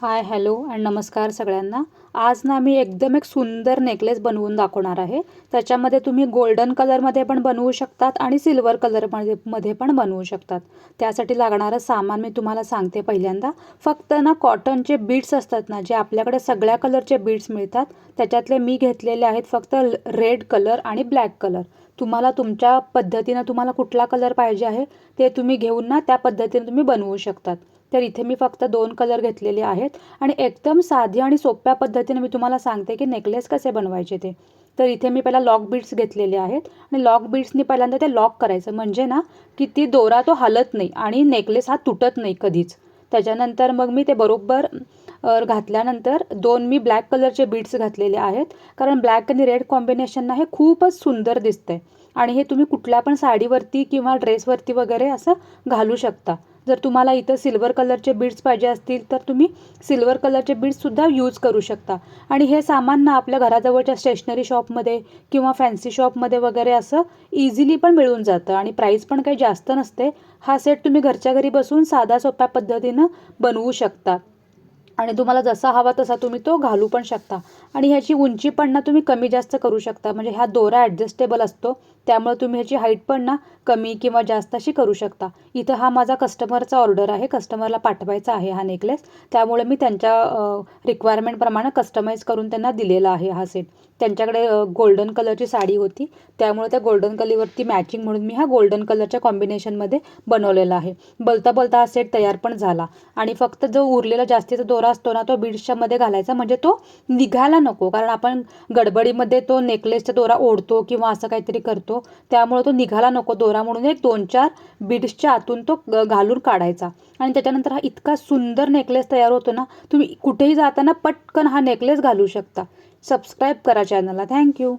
Hi hello and नमस्कार सगळ्यांना. आज ना मी एकदम एक सुंदर नेकलेस बनवून दाखवणार आहे. त्याच्यामध्ये तुम्ही गोल्डन कलरमध्ये पण बनवू शकतात आणि सिल्वर कलरमध्ये मध्ये पण बनवू शकतात. त्यासाठी लागणारं सामान मी तुम्हाला सांगते पहिल्यांदा. फक्त ना कॉटनचे बीड्स असतात ना जे आपल्याकडे सगळ्या कलरचे बीड्स मिळतात त्याच्यातले मी घेतलेले आहेत फक्त रेड कलर आणि ब्लॅक कलर तुम्हाला तुमच्या पद्धतीनं तुम्हाला कुठला कलर पाहिजे आहे ते तुम्ही घेऊन ना त्या पद्धतीने तुम्ही बनवू शकतात. तर इथे मी फक्त दोन कलर घेतलेले आहेत. आणि एकदम साधी आणि सोप्या पद्धतीने मी तुम्हाला सांगते की नेकलेस कसे बनवायचे ते. तर इथे मी पहिला लॉक बीड्स घेतलेले आहेत. आणि लॉक बीड्सनी पहिल्यांदा ते लॉक करायचं. म्हणजे ना की ती दोरा तो हलत नाही आणि नेकलेस हा तुटत नाही कधीच. त्याच्यानंतर मग मी ते बरोबर घातल्यानंतर दोन मी ब्लॅक कलरचे बीड्स घातलेले आहेत. कारण ब्लॅक आणि रेड कॉम्बिनेशन ना हे खूपच सुंदर दिसतंय. आणि हे तुम्ही कुठल्या पण साडीवरती किंवा ड्रेसवरती वगैरे असं घालू शकता. जर तुम्हाला इथं सिल्वर कलरचे बीड्स पाहिजे असतील तर तुम्ही सिल्वर कलरचे बीड्ससुद्धा यूज करू शकता. आणि हे सामान ना आपल्या घराजवळच्या स्टेशनरी शॉपमध्ये किंवा फॅन्सी शॉपमध्ये वगैरे असं इझिली पण मिळून जातं. आणि प्राईस पण काही जास्त नसते. हा सेट तुम्ही घरच्या घरी बसून साध्या सोप्या पद्धतीनं बनवू शकता. आणि तुम्हाला जसा हवा तसा तुम्ही तो घालू पण शकता. आणि ह्याची उंची पण ना तुम्ही कमी जास्त करू शकता. म्हणजे हा दोरा ॲडजस्टेबल असतो. त्यामुळे तुम्ही ह्याची हाईट पण ना कमी किंवा जास्त अशी करू शकता. इथं हा माझा कस्टमरचा ऑर्डर आहे. कस्टमरला पाठवायचा आहे हा नेकलेस त्यामुळे मी त्यांच्या रिक्वायरमेंटप्रमाणे कस्टमाइज करून त्यांना दिलेला आहे हा सेट त्यांच्याकडे गोल्डन कलरची साडी होती. त्यामुळे त्या गोल्डन कलरवरती मॅचिंग म्हणून मी हा गोल्डन कलरच्या कॉम्बिनेशनमध्ये बनवलेला आहे. बलता बलता हा सेट तयार पण झाला. आणि फक्त जो उरलेला जास्तीचा दोरा असतो ना तो बीड्सच्यामध्ये घालायचा. म्हणजे तो निघायला नको. कारण आपण गडबडीमध्ये तो नेकलेसचा दोरा ओढतो किंवा असं काहीतरी करतो. त्यामुळे तो निघाला नको दोरा म्हणून एक दोन चार बीड्सच्या आतून तो घालून काढायचा. आणि त्याच्यानंतर हा इतका सुंदर नेकलेस तयार होतो ना तुम्ही कुठेही जाताना पटकन हा नेकलेस घालू शकता. सबस्क्राईब करा चॅनलला थँक्यू